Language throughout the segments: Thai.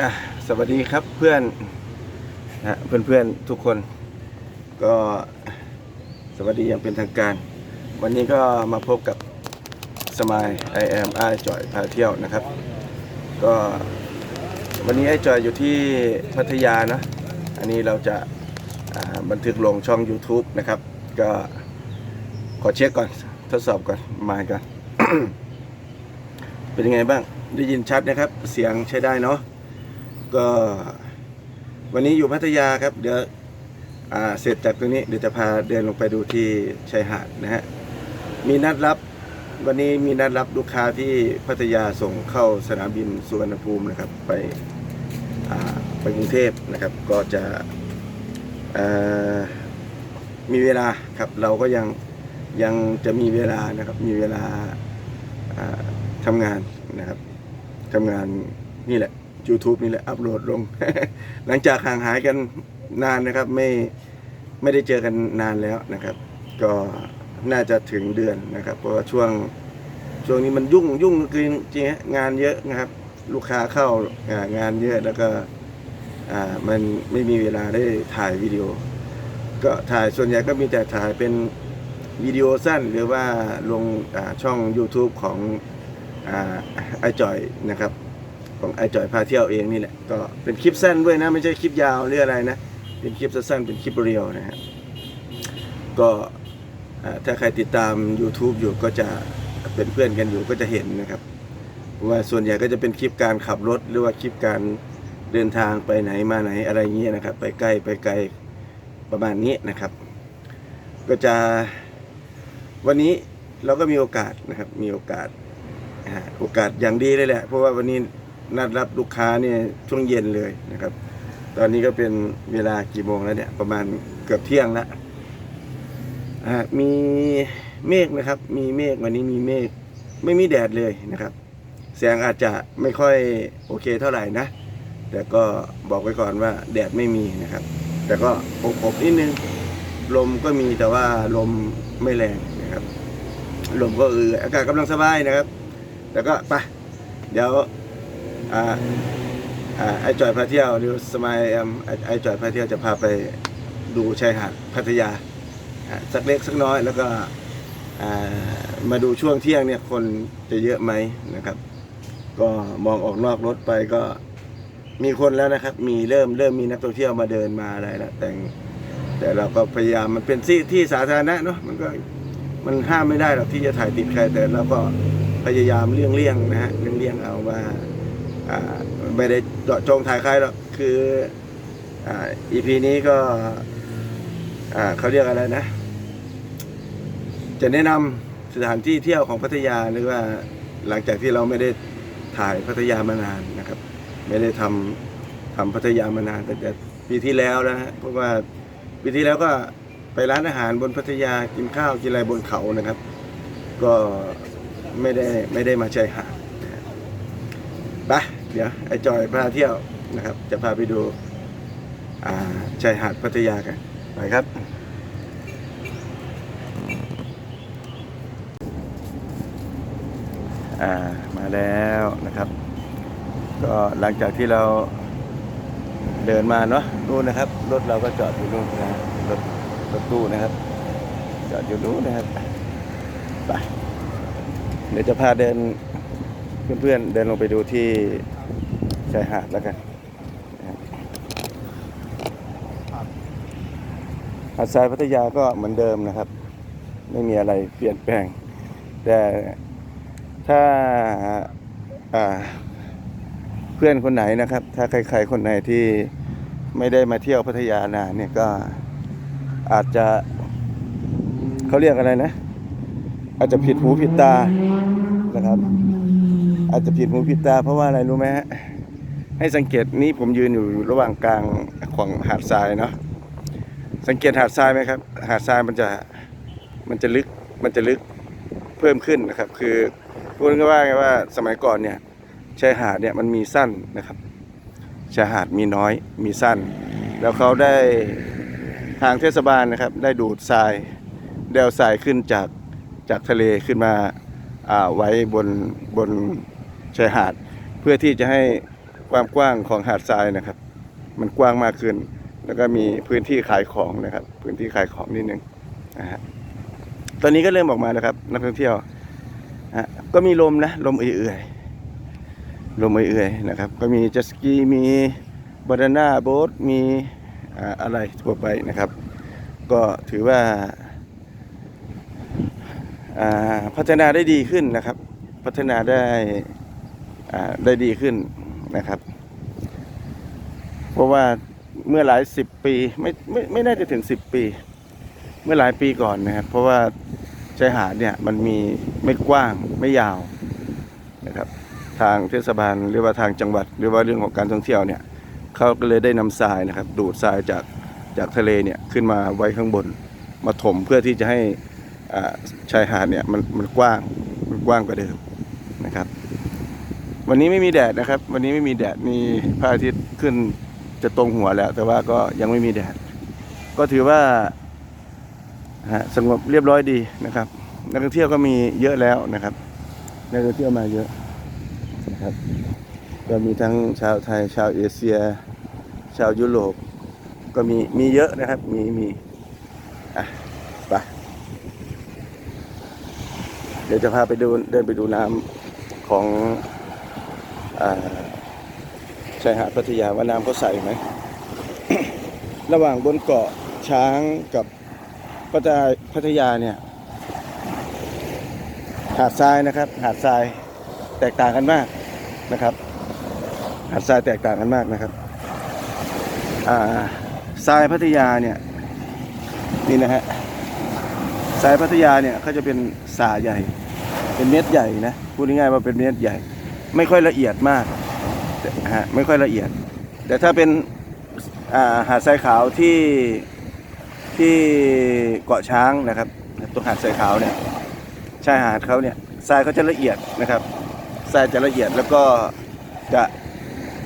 อะสวัสดีครับเพื่อนนะเพื่อนเพื่อนๆทุกคน ก็สวัสดีอย่างเป็นทางการ วันนี้ก็มาพบกับสมายไอแอมไอจอยพาเที่ยวนะครับ ก็วันนี้ไอจอยอยู่ที่พัทยานะอันนี้เราจะาบันทึกลงช่อง YouTube นะครับ ก็ขอเช็คก่อนทดสอบก่อนมาก่อนเป็นยังไงบ้างได้ยินชัดนะครับ เสียงใช้ได้เนาะ ก็วันนี้อยู่พัทยาครับ เดี๋ยวเสร็จจากตรงนี้เดี๋ยวจะพาเดินลงไปดูที่ชายหาดนะฮะมีนัดรับวันนี้มีนัดรับลูกค้าที่พัทยาส่งเข้าสนามบินสุวรรณภูมินะครับ ไปไปกรุงเทพนะครับ ก็จะมีเวลาครับเราก็ยังยังจะมีเวลานะครับ มีเวลาทำงานนะครับทำงานนี่แหละ YouTube นี่แหละ อัปโหลดลง หลังจากห่างหายกันนานนะครับ ไม่ไม่ได้เจอกันนานแล้วนะครับ ก็น่าจะถึงเดือนนะครับ เพราะว่าช่วงช่วงนี้มันยุ่งยุ่งจริงจริงๆงานเยอะนะครับ ลูกค้าเข้างานเยอะแล้วก็มันไม่มีเวลาได้ถ่ายวิดีโอ ก็ถ่ายส่วนใหญ่ก็มีแต่ถ่ายเป็นวิดีโอสั้นหรือว่าลงช่อง YouTube ของอ่าไอจอยนะครับ ของไอจอยพาเที่ยวเองนี่แหละ ก็เป็นคลิปสั้นด้วยนะ ไม่ใช่คลิปยาวหรืออะไรนะ เป็นคลิปสั้นๆเป็นคลิปเรียวนะฮะก็ถ้าใครติดตาม YouTube อยู่ก็จะเป็นเพื่อนกันอยู่ก็จะเห็นนะครับว่าส่วนใหญ่ก็จะเป็นคลิปการขับรถ หรือว่าคลิปการเดินทางไปไหนมาไหนอะไรเงี้ยนะครับ ไปใกล้ไปไกลประมาณนี้นะครับ ก็จะวันนี้เราก็มีโอกาสนะครับ มีโอกาสโอกาสอย่างดีเลยแหละ เพราะว่าวันนี้ นัดรับลูกค้าเนี่ยช่วงเย็นเลยนะครับ ตอนนี้ก็เป็นเวลากี่โมงแล้วเนี่ย ประมาณเกือบเที่ยงแล้วมีเมฆนะครับ มีเมฆวันนี้มีเมฆไม่มีแดดเลยนะครับ แสงอาจจะไม่ค่อยโอเคเท่าไหร่นะ แต่ก็บอกไว้ก่อนว่าแดดไม่มีนะครับ แต่ก็อบๆนิดนึง ลมก็มีแต่ว่าลมไม่แรงนะครับ ลมก็เอออากาศกำลังสบายนะครับแล้วก็ไปเดี๋ยว อ่าอ่าไอจอยพาเที่ยวหรือสมัยแอมไอ้จอยพาเที่ยวจะพาไปดูชายหาดพัทยาสักเล็กสักน้อยแล้วก็มาดูช่วงเที่ยงเนี่ยคนจะเยอะไหมนะครับ ก็มองออกนอกรถไปก็มีคนแล้วนะครับ มีเริ่มเริ่มมีนักท่องเที่ยวมาเดินมาอะไรแล้วแต่แต่เราก็พยายามมันเป็นที่ที่สาธารณะเนาะมันก็มันห้ามไม่ได้หรอกที่จะถ่ายติดใครแต่เราก็พยายามเลี่ยงเลี่ยงๆนะฮะเลี่ยงเลี่ยงๆเอาว่า ไม่ได้เจาะจงถ่ายใครหรอกคืออ่า EP นี้ก็เขาเรียกอะไรนะ จะแนะนำสถานที่เที่ยวของพัทยาหรือว่าหลังจากที่เราไม่ได้ถ่ายพัทยามานานนะครับ ไม่ได้ทำทำพัทยามานานแต่แต่ปีที่แล้วนะฮะเพราะว่าปีที่แล้วก็ไปร้านอาหารบนพัทยากินข้าวกินอะไรบนเขานะครับ ก็ไม่ได้ไม่ได้มาชายหาดไป เดี๋ยวไอ้จอยพาเที่ยวนะครับ จะพาไปดูชายหาดพัทยากันไปครับมาแล้วนะครับ ก็หลังจากที่เราเดินมาเนาะนู่นนะครับ รถเราก็จอดอยู่นู่นนะรถรถตู้นะครับ จอดอยู่นู่นนะครับไปเดี๋ยวจะพาเดินเพื่อนๆเดินลงไปดูที่ ชายหาดแล้วกันนะครับหาดทรายพัทยาก็เหมือนเดิมนะครับ ไม่มีอะไรเปลี่ยนแปลง แต่ถ้าอ่าเพื่อนคนไหนนะครับ ถ้าใครๆคนไหนที่ไม่ได้มาเที่ยวพัทยานานเนี่ยก็อาจจะเขาเรียกอะไรนะ อาจจะผิดหูผิดตานะครับ อาจจะผิดหูผิดตาเพราะว่าอะไรรู้ไหมฮะ ให้สังเกตนี้ผมยืนอยู่ระหว่างกลางของหาดทรายเนาะสังเกตหาดทรายไหมครับ หาดทรายมันจะมันจะลึกมันจะลึกเพิ่มขึ้นนะครับ คือพูดง่ายๆว่าสมัยก่อนเนี่ยชายหาดเนี่ยมันมีสั้นนะครับชายหาดมีน้อยมีสั้น แล้วเขาได้ทางเทศบาลนะครับ ได้ดูดทรายเดวทรายขึ้นจากจากทะเลขึ้นมาอ่าไว้บนบนชายหาด เพื่อที่จะให้ ความกว้างของหาดทรายนะครับ มันกว้างมากขึ้น แล้วก็มีพื้นที่ขายของนะครับ พื้นที่ขายของนิดนึงนะฮะตอนนี้ก็เริ่มออกมาแล้วครับ นักท่องเที่ยวฮะก็มีลมนะลมเอื่อยๆลมเอื่อยๆนะครับ ก็มีเจ็ตสกีมีบานาน่าโบ๊ทมีอ่าอะไรทั่วไปนะครับ ก็ถือว่าอ่าพัฒนาได้ดีขึ้นนะครับ พัฒนาได้อ่าได้ดีขึ้น นะครับ เพราะว่าเมื่อหลายสิบปีไม่ไม่ไม่น่าจะถึงสิบปี เมื่อหลายปีก่อนนะครับ เพราะว่าชายหาดเนี่ยมันมีไม่กว้างไม่ยาวนะครับ ทางเทศบาลหรือว่าทางจังหวัด หรือว่าเรื่องของการท่องเที่ยวเนี่ยเขาก็เลยได้นำทรายนะครับ ดูดทรายจากจากทะเลเนี่ยขึ้นมาไว้ข้างบนมาถมเพื่อที่จะให้ชายหาดเนี่ยมันมันกว้างมันกว้างกว่าเดิมนะครับ วันนี้ไม่มีแดดนะครับ วันนี้ไม่มีแดดมีพระอาทิตย์ขึ้นจะตรงหัวแล้ว แต่ว่าก็ยังไม่มีแดด ก็ถือว่าสงบเรียบร้อยดีนะครับ นักท่องเที่ยวก็มีเยอะแล้วนะครับนักท่องเที่ยวมาเยอะนะครับ ก็มีทั้งชาวไทย ชาวเอเชีย ชาวยุโรปก็มีมีเยอะนะครับ มีมีอะไปเดี๋ยวจะพาไปดูเดินไปดูน้ำของ ชายหาดพัทยาว่าน้ำเขาใสไหม ระหว่างบนเกาะช้างกับพัทยาพัทยาเนี่ย หาดทรายนะครับ หาดทรายแตกต่างกันมากนะครับ หาดทรายแตกต่างกันมากนะครับอ่าทรายพัทยาเนี่ยนี่นะฮะทรายพัทยาเนี่ยเขาจะเป็นสาใหญ่ เป็นเม็ดใหญ่นะพูดง่ายๆว่าเป็นเม็ดใหญ่ ไม่ค่อยละเอียดมากฮะไม่ค่อยละเอียด แต่ถ้าเป็นาหาดทรายขาวที่ที่เกาะช้างนะครับตัวหาดทรายขาวเนี่ยชายหาดเขาเนี่ยทรายเขาจะละเอียดนะครับทรายจะละเอียดแล้วก็จะ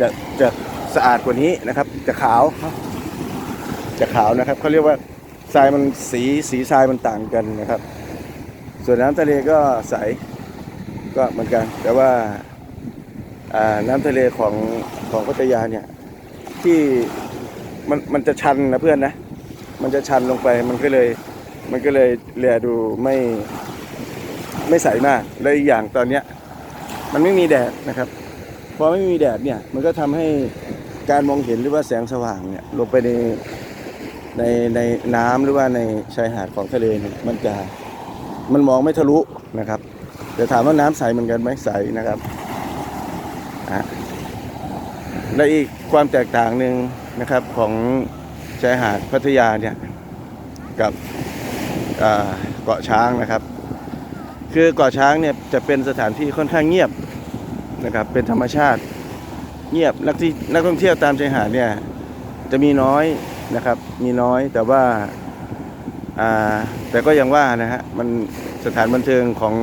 จะจะสะอาดกว่านี้นะครับ จะขาวจะขาวนะครับเขาเรียกว่าทรายมันสีสีทรายมันต่างกันนะครับ ส่วนน้ำทะเลก็ใสก็เหมือนกัน แต่ว่า น้ำทะเลของของพัทยาเนี่ย ที่มันมันจะชันนะเพื่อนนะ มันจะชันลงไปมันก็เลยมันก็เลยแลดูไม่ไม่ใสมากและอีกอย่างตอนเนี้ยมันไม่มีแดดนะครับพอไม่มีแดดเนี่ยมันก็ทำให้การมองเห็นหรือว่าแสงสว่างเนี่ยลงไปในในในน้ำหรือว่าในชายหาดของทะเลเนี่ยมันจะมันมองไม่ทะลุนะครับแต่ถามว่าน้ำใสเหมือนกันไหมใสนะครับอะ และอีกความแตกต่างหนึ่งนะครับของชายหาดพัทยาเนี่ยกับเกาะช้างนะครับ คือเกาะช้างเนี่ยจะเป็นสถานที่ค่อนข้างเงียบนะครับเป็นธรรมชาติเงียบนักที่นักท่องเที่ยวตามชายหาดเนี่ยจะมีน้อยนะครับมีน้อยแต่ว่าแต่ก็ยังว่านะฮะมันสถานบันเทิงของ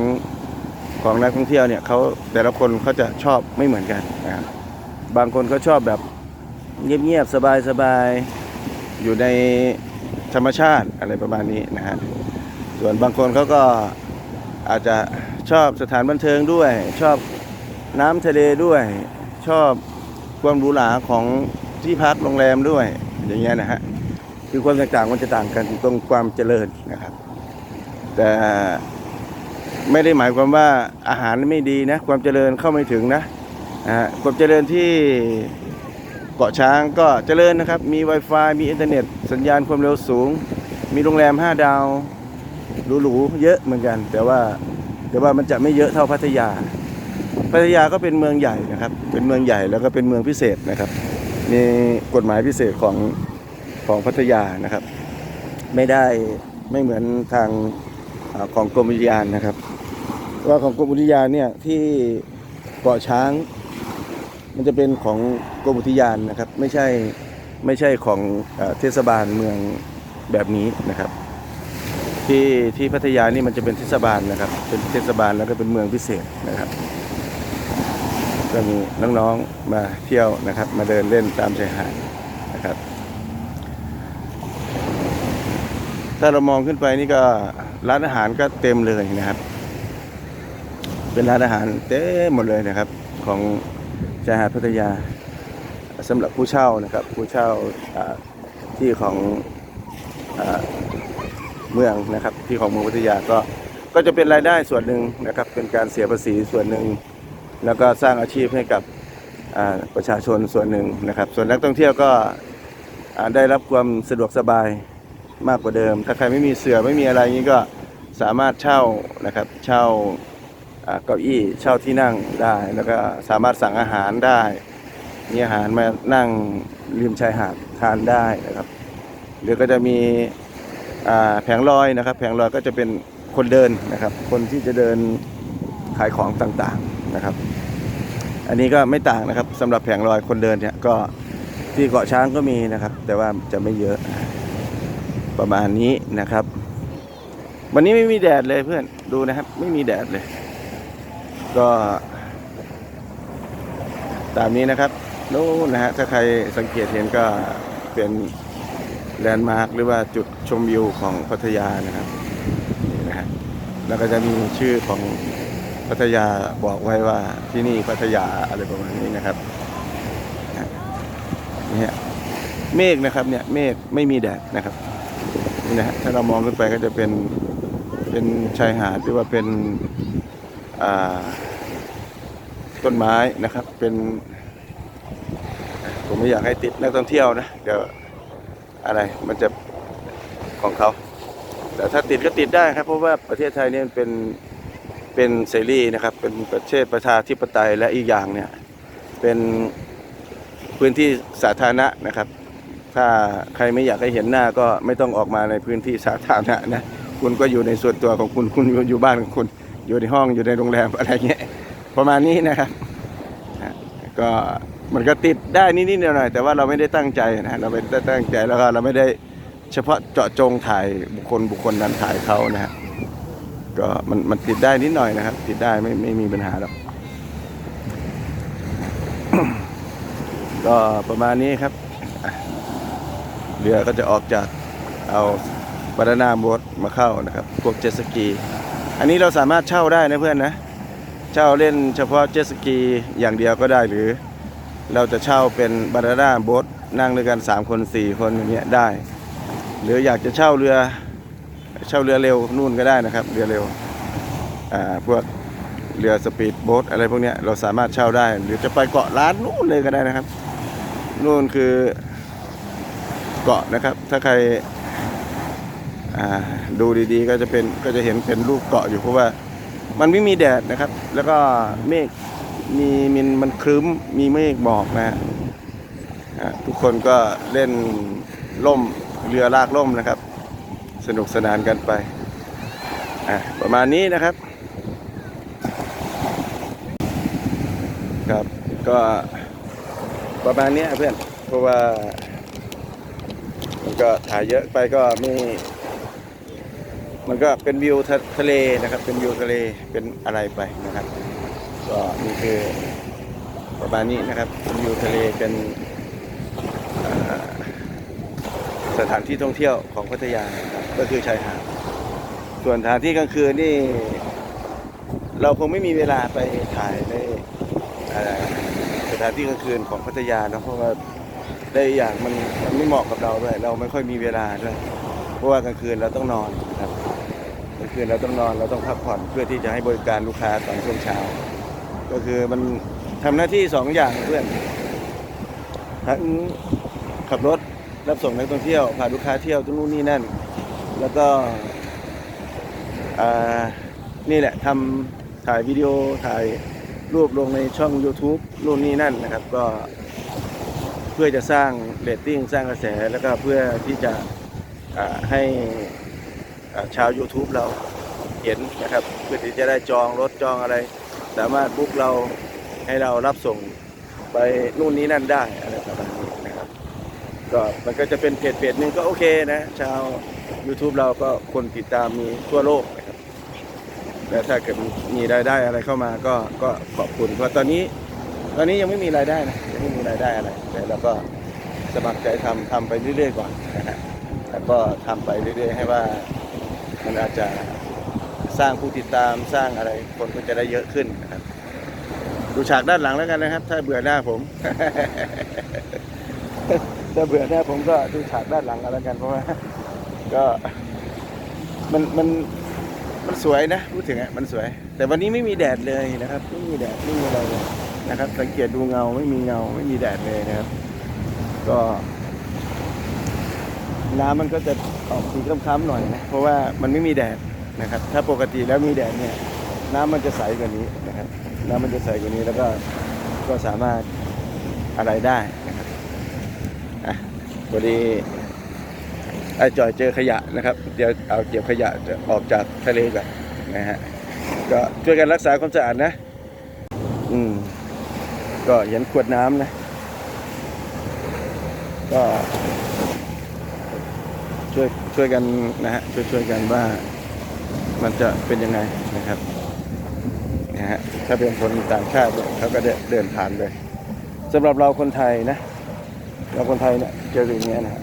ของนักท่องเที่ยวเนี่ยเขาแต่ละคนเขาจะชอบไม่เหมือนกันนะครับ บางคนเขาชอบแบบเงียบๆสบายๆ อยู่ในธรรมชาติอะไรประมาณนี้นะฮะ ส่วนบางคนเขาก็อาจจะชอบสถานบันเทิงด้วย ชอบน้ำทะเลด้วย ชอบความหรูหราของที่พักโรงแรมด้วยอย่างเงี้ยนะฮะคือความแตกต่างมันจะต่างกันตรงความเจริญนะครับ แต่ไม่ได้หมายความว่าอาหารไม่ดีนะ ความเจริญเข้าไม่ถึงนะ นะฮะความเจริญที่เกาะช้างก็เจริญนะครับ มี Wi-Fi มีอินเทอร์เน็ต สัญญาณความเร็วสูง มีโรงแรม 5 ดาวหรูๆเยอะเหมือนกัน แต่ว่าแต่ว่ามันจะไม่เยอะเท่าพัทยา พัทยาก็เป็นเมืองใหญ่นะครับ เป็นเมืองใหญ่แล้วก็เป็นเมืองพิเศษนะครับ มีกฎหมายพิเศษของของพัทยานะครับ ไม่ได้ไม่เหมือนทางของกรมอุทยานนะครับ ว่าของกรมอุทยานเนี่ยที่เกาะช้าง มันจะเป็นของกรมอุทยานนะครับ ไม่ใช่ไม่ใช่ของเออเทศบาลเมืองแบบนี้นะครับ ที่ที่พัทยานี่มันจะเป็นเทศบาลนะครับ เป็นเทศบาลแล้วก็เป็นเมืองพิเศษนะครับก็มีน้องๆมาเที่ยวนะครับ มาเดินเล่นตามชายหาดนะครับ ถ้าเรามองขึ้นไปนี่ก็ร้านอาหารก็เต็มเลยนะครับ เป็นร้านอาหารเต็มหมดเลยนะครับของ ชายหาดพัทยาสำหรับผู้เช่านะครับ ผู้เช่าที่ของอเมืองนะครับ ที่ของเมืองพัทยาก็ก็จะเป็นรายได้ส่วนหนึ่งนะครับ เป็นการเสียภาษีส่วนหนึ่ง แล้วก็สร้างอาชีพให้กับประชาชนส่วนหนึ่งนะครับ ส่วนนักท่องเที่ยวก็ได้รับความสะดวกสบายมากกว่าเดิม ถ้าใครไม่มีเสือไม่มีอะไรนี้ก็สามารถเช่านะครับ เช่า เก้าอี้เช่าที่นั่งได้ แล้วก็สามารถสั่งอาหารได้ มีอาหารมานั่งริมชายหาดทานได้นะครับ หรือก็จะมีแผงลอยนะครับ แผงลอยก็จะเป็นคนเดินนะครับ คนที่จะเดินขายของต่างๆนะครับ อันนี้ก็ไม่ต่างนะครับสำหรับแผงลอยคนเดินเนี่ยก็ที่เกาะช้างก็มีนะครับ แต่ว่าจะไม่เยอะประมาณนี้นะครับ วันนี้ไม่มีแดดเลยเพื่อนดูนะครับ ไม่มีแดดเลย ก็ ตามนี้นะครับนู้นนะฮะถ้าใครสังเกตเห็นก็เป็นแลนด์มาร์คหรือว่าจุดชมวิวของพัทยานะครับนี่นะฮะแล้วก็จะมีชื่อของพัทยาบอกไว้ว่าที่นี่พัทยาอะไรประมาณนี้นะครับนี่ยเมฆนะครับเนี่ยเมฆไม่มีแดดนะครับนี่นะฮะถ้าเรามองขึ้นไปก็จะเป็นเป็นชายหาดหรือว่าเป็น ต้นไม้นะครับเป็นผมไม่อยากให้ติดนักท่องเที่ยวนะเดี๋ยวอะไรมันจะของเขา แต่ถ้าติดก็ติดได้ครับ เพราะว่าประเทศไทยเนี่ยเป็นเป็นเสรีนะครับ เป็นประเทศประชาธิปไตยและอีกอย่างเนี่ยเป็นพื้นที่สาธารณะนะครับ ถ้าใครไม่อยากให้เห็นหน้าก็ไม่ต้องออกมาในพื้นที่สาธารณะนะคุณก็อยู่ในส่วนตัวของคุณคุณอยู่บ้านของคุณ อยู่ในห้องอยู่ในโรงแรมอะไรเงี้ยประมาณนี้นะครับก็มันก็ติดได้นิดๆหน่อยๆแต่ว่าเราไม่ได้ตั้งใจนะเราไม่ได้ตั้งใจแล้วก็เราไม่ได้เฉพาะเจาะจงถ่ายบุคคลบุคคลนั้นถ่ายเขานะฮะก็มันมันติดได้นิดหน่อยนะครับ ติดได้ไม่ไม่มีปัญหาหรอกก็ประมาณนี้ครับเรือก็จะออกจากเอาบานานาโบ๊ทมาเข้านะครับ พวกเจ็ตสกี อันนี้เราสามารถเช่าได้นะเพื่อนนะ เช่าเล่นเฉพาะเจ็ตสกีอย่างเดียวก็ได้หรือ เราจะเช่าเป็นบานาน่าโบ๊ทนั่งด้วยกัน 3 คน 4 คนอย่างเงี้ยได้ หรืออยากจะเช่าเรือเช่าเรือเร็วนู่นก็ได้นะครับ เรือเร็วอ่าพวกเรือสปีดโบ๊ทอะไรพวกเนี้ยเราสามารถเช่าได้ หรือจะไปเกาะล้านนู่นเลยก็ได้นะครับนู่นคือเกาะนะครับ ถ้าใคร ดูดีๆก็จะเป็นก็จะเห็นเป็นรูปเกาะอยู่เพราะว่ามันไม่มีแดดนะครับ แล้วก็เมฆมีมินมันครึ้มมีเมฆหมอกนะฮะทุกคนก็เล่นล่มเรือลากล่มนะครับ สนุกสนานกันไปประมาณนี้นะครับ ครับก็ประมาณนี้เพื่อนเพราะว่า มันก็ถ่ายเยอะไปก็ไม่ มันก็เป็นวิวทะทะเลนะครับ เป็นวิวทะเลเป็นอะไรไปนะครับ ก็นี่คือประมาณนี้นะครับเป็นวิวทะเลเป็นสถานที่ท่องเที่ยวของพัทยานะครับก็คือชายหาดส่วนสถานที่กลางคืนนี่ เราคงไม่มีเวลาไปถ่ายในสถานที่กลางคืนของพัทยาเนะเพราะว่าได้อย่างมันมันไม่เหมาะกับเราด้วย เราไม่ค่อยมีเวลาด้วย เพราะว่ากลางคืนเราต้องนอน นะครับกลางคืนเราต้องนอนเราต้องพักผ่อนเพื่อที่จะให้บริการลูกค้าตอนช่วงเช้า ก็คือมันทำหน้าที่สองอย่างเพื่อนทั้งขับรถรับส่งนักท่องเที่ยวพาลูกค้าเที่ยวตรงนู้นนี่นั่น แล้วก็นี่แหละทำถ่ายวิดีโอถ่ายรูปลงในช่อง YouTube นู่นนี่นั่นนะครับ ก็เพื่อจะสร้างเรตติ้งสร้างกระแสแล้วก็เพื่อที่จะให้ ชาว YouTube เราเห็นนะครับเพื่อที่จะได้จองรถจองอะไร สามารถบุ๊กเราให้เรารับส่งไปนู่นนี้นั่นได้อะไรประมาณนี้นะครับก็มันก็จะเป็นเพจเพจหนึ่งก็โอเคนะชาว YouTube เราก็คนติดตามมีทั่วโลกนะครับและถ้าเกิดมีรายได้อะไรเข้ามาก็ก็ขอบคุณเพราะตอนนี้ ตอนนี้ยังไม่มีรายได้นะยังไม่มีรายได้อะไรแต่เราก็สมัครใจทำทำไปเรื่อยๆก่อนนะฮะแล้วก็ทำไปเรื่อยๆ ให้ว่า มันอาจจะสร้างผู้ติดตามสร้างอะไรคนก็จะได้เยอะขึ้นนะครับ ดูฉากด้านหลังแล้วกันนะครับ ถ้าเบื่อหน้าผม ถ้าเบื่อหน้าผมก็ดูฉากด้านหลังกันแล้วกันเพราะว่าก็มันมันมันสวยนะพูดถึงอะมันสวย แต่วันนี้ไม่มีแดดเลยนะครับ ไม่มีแดดไม่มีอะไรเลยนะครับ สังเกตดูเงาไม่มีเงาไม่มีแดดเลยนะครับ ก็ น้ำมันก็จะ ออกสีคล้ำๆหน่อยนะเพราะว่ามันไม่มีแดดนะครับ ถ้าปกติแล้วมีแดดเนี่ยน้ำมันจะใสกว่านี้นะครับ น้ำมันจะใสกว่านี้แล้วก็ก็สามารถอะไรได้นะครับอะพอดีไอ้จอยเจอขยะนะครับ เดี๋ยวเอาเก็บขยะจะออกจากทะเลก่อนนะฮะก็ช่วยกันรักษาความสะอาดนะ อืม ก็เห็นขวดน้ำนะ ก็ ช่วยกันนะฮะช่วยช่วยกันว่ามันจะเป็นยังไงนะครับนะฮะถ้าเป็นคนต่างชาติเขาก็เดินผ่านเลยสำหรับเราคนไทยนะ เราคนไทยเนี่ยเจออย่างเงี้ยนะ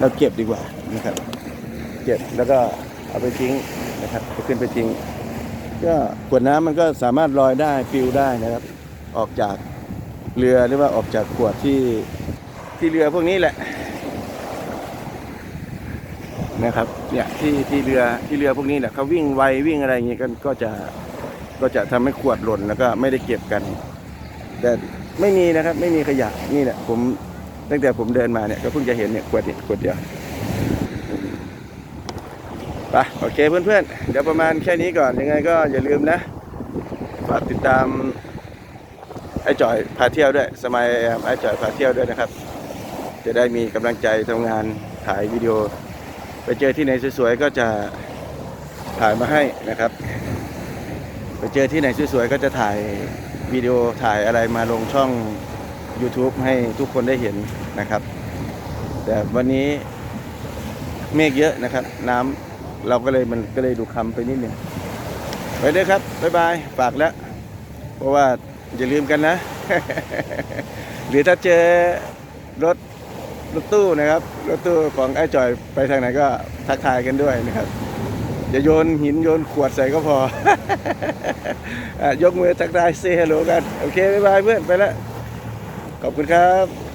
เราเก็บดีกว่านะครับ เก็บแล้วก็เอาไปทิ้งนะครับเอาขึ้นไปทิ้ง ก็ขวดน้ำมันก็สามารถลอยได้ปลิวได้นะครับ ออกจากเรือหรือว่าออกจากขวดที่ที่เรือพวกนี้แหละ นะครับเนี่ยที่ที่เรือที่เรือพวกนี้เนี่ยเขาวิ่งไววิ่งอะไรอย่างงี้กันก็จะก็จะทำให้ขวดหล่นแล้วก็ไม่ได้เก็บกัน แต่ไม่มีนะครับไม่มีขยะนี่แหละผมตั้งแต่ผมเดินมาเนี่ยก็เพิ่งจะเห็นเนี่ยขวดเนี่ยขวดเดียวไปโอเคเพื่อนๆ เดี๋ยวประมาณแค่นี้ก่อนยังไงก็อย่าลืมนะฝากติดตามไอ้จ่อยพาเที่ยวด้วย สมัยไอ้จ่อยพาเที่ยวด้วยนะครับ จะได้มีกำลังใจทำงานถ่ายวิดีโอ ไปเจอที่ไหนสวยๆก็จะถ่ายมาให้นะครับ ไปเจอที่ไหนสวยๆก็จะถ่ายวิดีโอถ่ายอะไรมาลงช่อง YouTube ให้ทุกคนได้เห็นนะครับ แต่วันนี้เมฆเยอะนะครับ น้ำเราก็เลยมันก็เลยดูคำไปนิดหนึ่งไปเด้อครับ บ๊ายบาย ฝากแล้ว เพราะว่าอย่าลืมกันนะ หรือถ้าเจอรถ รถตู้นะครับรถตู้ของไอ้จอยไปทางไหนก็ทักทายกันด้วยนะครับอย่าโยนหินโยนขวดใส่ก็พออยกมือทักทายเซฮัลโหลกัน โอเค บ๊ายบายเพื่อน ไปแล้ว ขอบคุณครับ